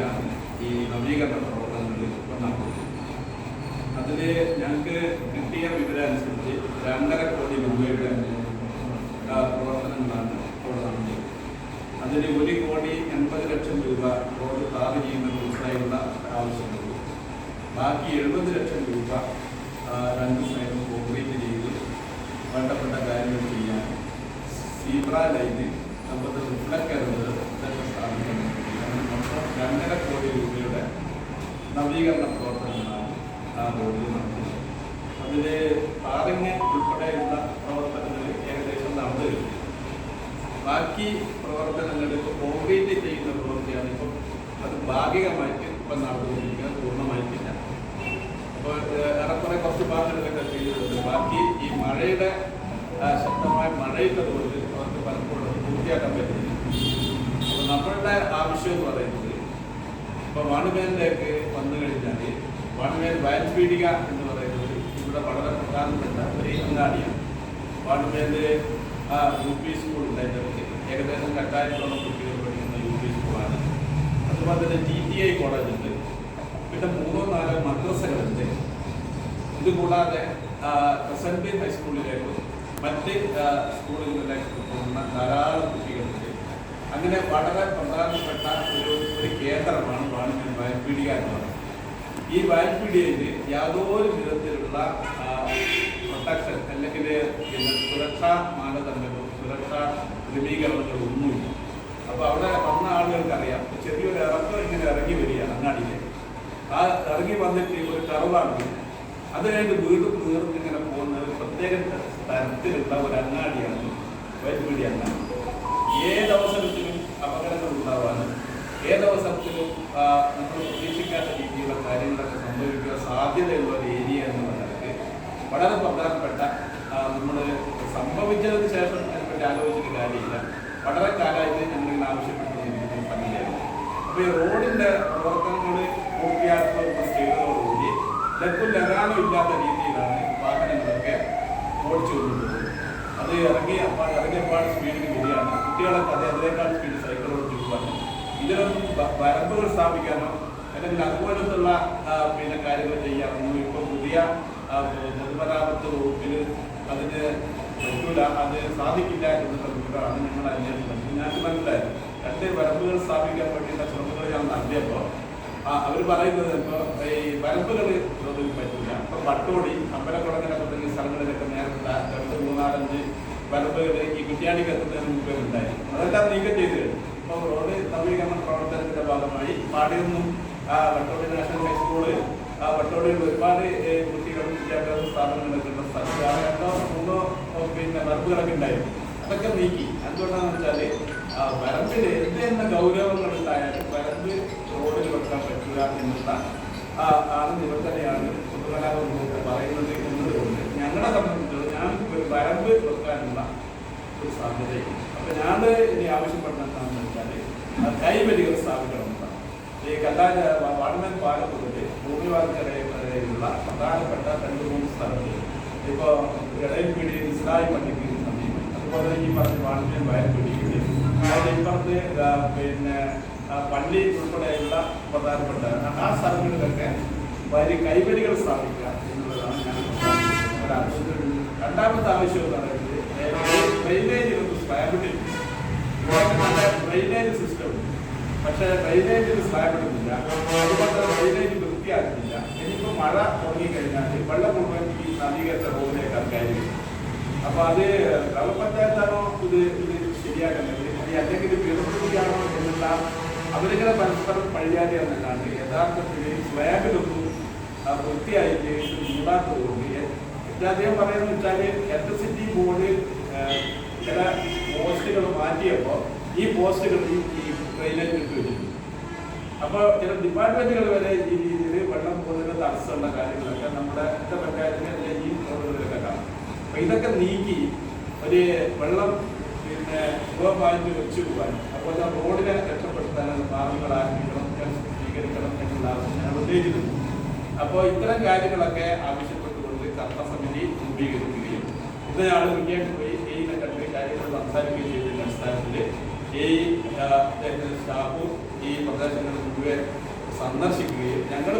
രീതിയിലാണ് ഈ നവീകരണ പ്രവർത്തനങ്ങളിൽ ഒന്നാണ് അതിൽ ഞങ്ങൾക്ക് കിട്ടിയ വിവരം അനുസരിച്ച് രണ്ടര കോടി രൂപയുടെ പ്രവർത്തനങ്ങളാണ് ഇവിടെ നടന്നത്. അതിൽ ഒരു കോടി എൺപത് ലക്ഷം രൂപ റോഡ് താപ ചെയ്യുന്നതിന് ഉൾപ്പെടെയുള്ള ആവശ്യമുള്ളൂ ബാക്കി എഴുപത് ലക്ഷം രൂപ രണ്ടു സൈഡും കോൺക്രീറ്റ് ചെയ്ത് വേണ്ടപ്പെട്ട കാര്യങ്ങൾ ചെയ്യാൻ സീബ്ര ലൈന് അതുപോലെ റിഫ്ലക്ടറുകൾ ഇതൊക്കെ സ്ഥാപിക്കണം അങ്ങനെ മൊത്തം രണ്ടര കോടി രൂപയുടെ നവീകരണ പ്രവർത്തനങ്ങളാണ് ആ ബോർഡിൽ നടത്തുന്നത് അതിൽ ടാറിങ് ഉൾപ്പെടെയുള്ള പ്രവർത്തനങ്ങൾ ഏകദേശം നടന്നു കഴിഞ്ഞു ബാക്കി പ്രവർത്തനങ്ങൾ ഇപ്പോൾ കോൺക്രീറ്റ് ചെയ്യുന്ന പ്രവൃത്തിയാണ്. ഇപ്പം അത് ഭാഗികമായിട്ട് ഇപ്പം നടന്നുകൊണ്ടിരിക്കുന്നത് പൂർണമായിട്ടില്ല. അപ്പോൾ ഏറെക്കുറെ കുറച്ച് ഭാഗങ്ങളിലൊക്കെ ചെയ്തിട്ടുണ്ട്. ബാക്കി ഈ മഴയുടെ ശക്തമായ മഴയുള്ളത് കൊണ്ട് അവർക്ക് പലപ്പോഴും പൂർത്തിയാക്കാൻ പറ്റുന്നില്ല. അപ്പോൾ നമ്മളുടെ ആവശ്യം എന്ന് പറയുന്നത് ഇപ്പോൾ വാണുമേലിലേക്ക് വന്നു കഴിഞ്ഞാൽ വാണുമേൽ വയൽപീടിക എന്ന് പറയുന്നത് ഇവിടെ വളരെ പ്രധാനപ്പെട്ട ഒരു അങ്ങാടിയാണ് ആ യു പി സ്കൂൾ ഉണ്ടായിട്ട് ഏകദേശം രണ്ടായിരത്തോളം കുട്ടികൾ പഠിക്കുന്ന യു പി സ്കൂളാണ്. അതുപോലെ തന്നെ ടി ടി ഐ കോളേജ് ഉണ്ട്. പിന്നെ മൂന്നോ നാലോ മദ്രസകളുണ്ട്. ഇത് കൂടാതെ ബി ഹൈസ്കൂളിലേക്കും മറ്റ് സ്കൂളുകളിലേക്കും പോകുന്ന ധാരാളം കുട്ടികളുണ്ട്. അങ്ങനെ വളരെ പ്രധാനപ്പെട്ട ഒരു ഒരു കേന്ദ്രമാണ് വാണിജ്യ വയൽപീടിക എന്ന് പറയുന്നത്. ഈ വയൽപീടികയിൽ യാതൊരു വിധത്തിലുള്ള പ്രൊട്ടക്ഷൻ അല്ലെങ്കിൽ സുരക്ഷാ മാനദണ്ഡങ്ങളും സുരക്ഷാ ക്രമീകരണങ്ങളും ഒന്നുമില്ല. അപ്പോൾ അവിടെ വന്ന ആളുകൾക്ക് അറിയാം ചെറിയൊരു ഇറക്കം ഇങ്ങനെ ഇറങ്ങി വരികയാണ് അങ്ങാടിയിലേക്ക് ആ ഇറങ്ങി വന്നിട്ട് ഒരു കറവാണ് അത് കഴിഞ്ഞ് വീണ്ടും നീർന്ന് ഇങ്ങനെ പോകുന്ന ഒരു പ്രത്യേക തരത്തിലുള്ള ഒരു അങ്ങാടിയാണ് വൈദ്യുതി അങ്ങാടി. ഏതവസരത്തിലും അപകടങ്ങൾ ഉണ്ടാവാനും ഏതവസരത്തിലും അവസരത്തിലും നമ്മൾ പ്രതീക്ഷിക്കാത്ത രീതിയിലുള്ള സാധ്യതയുള്ള ഒരു ഏരിയ എന്ന് പറയുന്നത് വളരെ പ്രധാനപ്പെട്ട നമ്മൾ സംഭവിച്ചതിന് ശേഷം അതിനെപ്പറ്റി ആലോചിച്ചിട്ട് കാര്യമില്ല. വളരെ കാലമായിട്ട് ഞങ്ങളിങ്ങനെ ആവശ്യപ്പെട്ടുകൊണ്ടിരിക്കുന്ന പണിയായിരുന്നു അപ്പോൾ ഈ റോഡിന്റെ പ്രവർത്തനങ്ങൾ പൂർത്തിയാക്കുന്ന ചെയ്തതോടുകൂടി ലക്കും ലഗാനും ഇല്ലാത്ത രീതിയിലാണ് വാഹനങ്ങളൊക്കെ ഓടിച്ചു കൊണ്ടുപോകുന്നത്. അത് ഇറങ്ങി അപ്പാട് ഇറങ്ങിയപ്പാട് സ്പീഡിന് വരികയാണ് കുട്ടികളൊക്കെ അത് അതിനേക്കാൾ സ്പീഡ് സൈക്കിൾ ഓടിച്ചു ഇതിലൊന്നും വരമ്പുകൾ സ്ഥാപിക്കാനോ അല്ലെങ്കിൽ അതുപോലത്തുള്ള പിന്നെ കാര്യങ്ങൾ ചെയ്യാനൊന്നും ഇപ്പോൾ പുതിയ പൊതുമരാമത്ത് വകുപ്പിൽ അതിന് പറ്റൂല അത് സാധിക്കില്ല എന്നുള്ള വിവരമാണ് ഞങ്ങൾ അന്വേഷിക്കുന്നത് ഞങ്ങൾക്ക് മനസ്സിലായി. രണ്ട് വരമ്പുകൾ സ്ഥാപിക്കാൻ വേണ്ടിയുള്ള ശ്രമങ്ങൾ ഞാൻ നടത്തിയപ്പോൾ അവർ പറയുന്നത് ഇപ്പോൾ ഈ വരമ്പുകൾ ഇതിൽ പറ്റില്ല ഇപ്പോൾ പട്ടോടി അമ്പലക്കുളങ്ങനൊക്കെ തുടങ്ങിയ സ്ഥലങ്ങളിലൊക്കെ നേരത്തെ രണ്ട് മൂന്നാലഞ്ച് വരമ്പുകൾ ഈ കുറ്റ്യാടിക്ക് എത്തുന്നതിന് മുമ്പേ ഉണ്ടായി. അതെല്ലാം നീക്കം ചെയ്ത് ഇപ്പോൾ റോഡ് നവീകരണ പ്രവർത്തനത്തിന്റെ ഭാഗമായി പാടിയൊന്നും വട്ടോളി നാഷണൽ ഹൈസ്കൂൾ വട്ടോളിയിൽ ഒരുപാട് കുട്ടികളും വിദ്യാഭ്യാസ സ്ഥാപനങ്ങളൊക്കെ ഉള്ള പിന്നെ വറുപ്പുകളൊക്കെ അതൊക്കെ നീക്കി. എന്തുകൊണ്ടാന്ന് വെച്ചാൽ ആ വരമ്പിൽ എന്ത് തന്നെ ഗൗരവങ്ങൾ ഉണ്ടായാലും വരമ്പ് റോഡിൽ വെക്കാൻ പറ്റില്ല എന്നുള്ള ആണ് പൊതുമരാമത്ത് വകുപ്പ് പറയുന്നത് എന്നതുകൊണ്ട് ഞങ്ങളെ സംബന്ധിച്ചിടത്തോളം ഞാൻ ഒരു വരമ്പ് വെക്കാനുള്ള ഒരു സാധ്യതയുണ്ട്. അപ്പൊ ഞാൻ ഇനി ആവശ്യപ്പെടുന്ന എന്താണെന്ന് വെച്ചാൽ കൈവരികൾ സ്ഥാപിക്കണമെന്നാണ് ഈ കല്ലാജ വാടമൻ പാലം മുതൽ ഭൂമിവാദത്തിലുള്ള പ്രധാനപ്പെട്ട രണ്ട് മൂന്ന് സ്ഥലങ്ങൾ. ഇപ്പോൾ ഇടയിൽപ്പിടി ഇസ്ലായി പള്ളിക്ക് സമീപം. അതുപോലെ ഈ പറഞ്ഞ വാടമൻ വയൽപ്പിടിയിൽ അതിന്റെ ഇപ്പുറത്ത് പിന്നെ പള്ളി ഉൾപ്പെടെയുള്ള പ്രധാനപ്പെട്ട ആ സ്ഥലങ്ങളിലൊക്കെ വലിയ കൈവരികൾ സ്ഥാപിക്കുക എന്നുള്ളതാണ് ഞാൻ രണ്ടാമത്തെ ആവശ്യം എന്ന് പറയുന്നത് ഡ്രെയിനേജ് സ്ക്വയർ നല്ല ഡ്രെയിനേജ് സിസ്റ്റം പക്ഷേ ഡ്രൈനേജ് സ്ഥലപ്പെടുന്നില്ല അതുകൊണ്ട് ഡ്രൈനേജ് വൃത്തിയാക്കുന്നില്ല. ഇനിയിപ്പോൾ മഴ തുടങ്ങിക്കഴിഞ്ഞാൽ വെള്ളം മുഴുവൻ ഈ നവീകരിച്ച റോഡിലേക്ക് കയറി വരും. അപ്പൊ അത് ഗ്രാമപഞ്ചായത്താണോ ഇത് ഇത് ശരിയാക്കുന്നത്? അല്ലെങ്കിൽ വിറപ്പുകയാണോ എന്നുള്ള അവരിങ്ങനെ പരസ്പരം പഴിയാതെയാണെന്നല്ലാണ്ട് യഥാർത്ഥത്തിൽ സ്ലാബിലൊന്നും വൃത്തിയായിട്ട് നീളാത്തത് കൊണ്ട് എന്താ അദ്ദേഹം പറയുന്നത് വെച്ചാൽ ഇലക്ട്രിസിറ്റി ബോർഡ് ചില പോസ്റ്റുകൾ മാറ്റിയപ്പോൾ ഈ പോസ്റ്റുകൾ ഈ ഈ ട്രെയിനിൽ ഇട്ട് വെച്ചിട്ടുണ്ട്. അപ്പോൾ ചില ഡിപ്പാർട്ട്മെന്റുകൾ വരെ ഈ രീതിയിൽ വെള്ളം പോകുന്നതിന് തടസ്സമുള്ള കാര്യങ്ങളൊക്കെ നമ്മുടെ എന്റെ പഞ്ചായത്തിലെ അല്ലെങ്കിൽ ഈ റോഡുകളിലൊക്കെ കാണാം. അപ്പൊ ഇതൊക്കെ നീക്കി ഒരു വെള്ളം പിന്നെ ഉപമായിട്ട് വെച്ചു പോകാൻ അതുപോലെ റോഡിനെ രക്ഷപ്പെടുത്താൻ മാർഗങ്ങൾ ആരംഭിക്കണം സ്വീകരിക്കണം എന്നുള്ള ആവശ്യം ഞാൻ ഉദ്ദേശിക്കുന്നു അപ്പോൾ ഇത്തരം കാര്യങ്ങളൊക്കെ ആവശ്യപ്പെട്ടുകൊണ്ട് കർത്ത സമിതി രൂപീകരിക്കുകയും ഇന്നയാൾ മുന്നേറ്റ് പോയി എയിനെ കണ്ട് കാര്യങ്ങൾ സംസാരിക്കുകയും ചെയ്തതിന്റെ അടിസ്ഥാനത്തിൽ ഈ സ്റ്റാഫും ഈ പ്രദേശങ്ങളിൽ മുഴുവൻ സന്ദർശിക്കുകയും ഞങ്ങൾ